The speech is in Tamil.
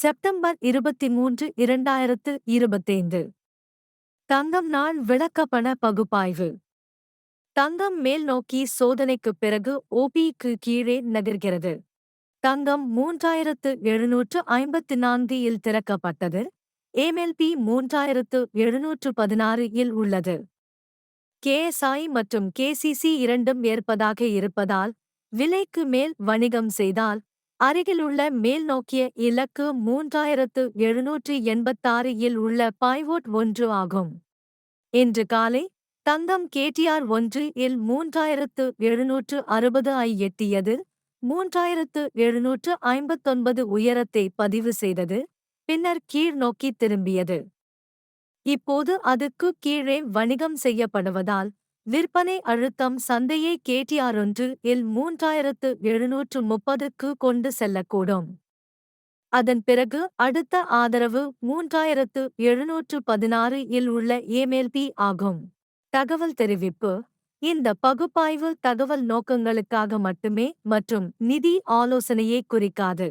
செப்டம்பர் இருபத்தி மூன்று இரண்டாயிரத்து இருபத்தைந்து. தங்கம் நாள் விளக்கப்பண பகுப்பாய்வு. தங்கம் மேல் நோக்கி சோதனைக்குப் பிறகு ஓபிக்கு கீழே நகர்கிறது. தங்கம் மூன்றாயிரத்து எழுநூற்று ஐம்பத்தி நான்கு இல் திறக்கப்பட்டது. ஏமெல்பி மூன்றாயிரத்து எழுநூற்று பதினாறு இல் உள்ளது. கேஎஸ்ஐ மற்றும் கேசிசி இரண்டும் ஏற்பதாக இருப்பதால் விலைக்கு மேல் வணிகம் செய்தால் அருகிலுள்ள மேல் நோக்கிய இலக்கு மூன்றாயிரத்து எழுநூற்று எண்பத்தாறு இல் உள்ள பாய்வோட் ஒன்று ஆகும். இன்று காலை தங்கம் கேடிஆர் ஒன்று இல் மூன்றாயிரத்து எழுநூற்று அறுபது ஐ எட்டியது மூன்றாயிரத்து எழுநூற்று ஐம்பத்தொன்பது உயரத்தை பதிவு செய்தது பின்னர் கீழ் நோக்கி திரும்பியது. இப்போது அதுக்கு கீழே வணிகம் செய்யப்படுவதால் விற்பனை அழுத்தம் சந்தையை கேடிஆர் ஒன்று இல் மூன்றாயிரத்து எழுநூற்று முப்பதுக்கு கொண்டு செல்லக்கூடும். அதன் பிறகு அடுத்த ஆதரவு மூன்றாயிரத்து எழுநூற்று பதினாறு இல் உள்ள ஏமேல்பி ஆகும். தகவல் தெரிவிப்பு இந்த பகுப்பாய்வு தகவல் நோக்கங்களுக்காக மட்டுமே மற்றும் நிதி ஆலோசனையை குறிக்காது.